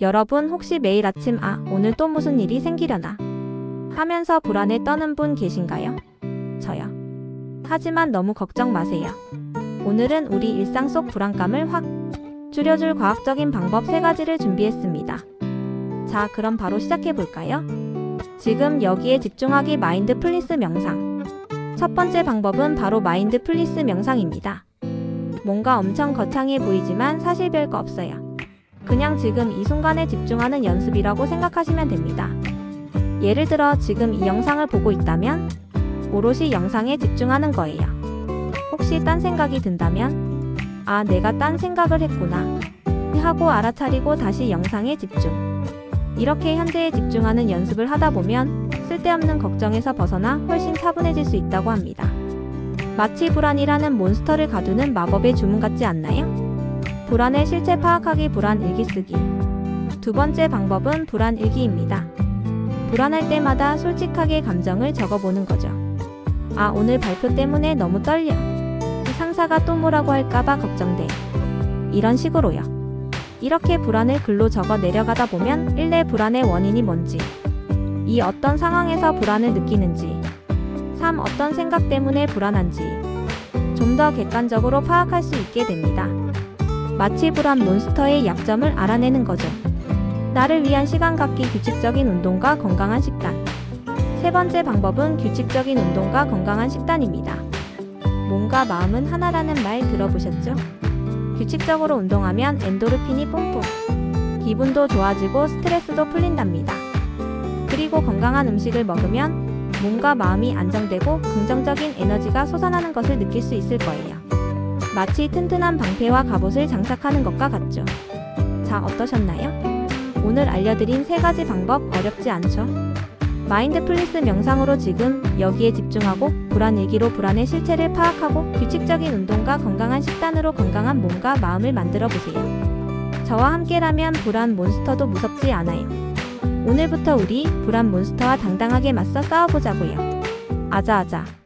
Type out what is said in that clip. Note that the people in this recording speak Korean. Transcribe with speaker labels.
Speaker 1: 여러분 혹시 매일 아침 아, 오늘 또 무슨 일이 생기려나? 하면서 불안에 떠는 분 계신가요? 저요. 하지만 너무 걱정 마세요. 오늘은 우리 일상 속 불안감을 확 줄여줄 과학적인 방법 세 가지를 준비했습니다. 자, 그럼 바로 시작해 볼까요? 지금 여기에 집중하기 마인드 플리스 명상. 첫 번째 방법은 바로 마인드 플리스 명상입니다. 뭔가 엄청 거창해 보이지만 사실 별거 없어요. 그냥 지금 이 순간에 집중하는 연습이라고 생각하시면 됩니다. 예를 들어 지금 이 영상을 보고 있다면 오롯이 영상에 집중하는 거예요. 혹시 딴 생각이 든다면 아, 내가 딴 생각을 했구나. 하고 알아차리고 다시 영상에 집중. 이렇게 현재에 집중하는 연습을 하다 보면 쓸데없는 걱정에서 벗어나 훨씬 차분해질 수 있다고 합니다. 마치 불안이라는 몬스터를 가두는 마법의 주문 같지 않나요? 불안의 실체 파악하기 불안 일기 쓰기. 두 번째 방법은 불안 일기입니다. 불안할 때마다 솔직하게 감정을 적어보는 거죠. 아, 오늘 발표 때문에 너무 떨려. 상사가 또 뭐라고 할까봐 걱정돼. 이런 식으로요. 이렇게 불안을 글로 적어 내려가다 보면 일내 불안의 원인이 뭔지, 이 어떤 상황에서 불안을 느끼는지, 3. 어떤 생각 때문에 불안한지, 좀 더 객관적으로 파악할 수 있게 됩니다. 마치 불안 몬스터의 약점을 알아내는 거죠. 나를 위한 시간 갖기 규칙적인 운동과 건강한 식단. 세 번째 방법은 규칙적인 운동과 건강한 식단입니다. 몸과 마음은 하나라는 말 들어보셨죠? 규칙적으로 운동하면 엔도르핀이 뿜뿜. 기분도 좋아지고 스트레스도 풀린답니다. 그리고 건강한 음식을 먹으면 몸과 마음이 안정되고 긍정적인 에너지가 솟아나는 것을 느낄 수 있을 거예요. 마치 튼튼한 방패와 갑옷을 장착하는 것과 같죠. 자, 어떠셨나요? 오늘 알려드린 세 가지 방법 어렵지 않죠? 마인드 플리스 명상으로 지금 여기에 집중하고 불안 일기로 불안의 실체를 파악하고 규칙적인 운동과 건강한 식단으로 건강한 몸과 마음을 만들어 보세요. 저와 함께라면 불안 몬스터도 무섭지 않아요. 오늘부터 우리 불안 몬스터와 당당하게 맞서 싸워보자고요. 아자아자.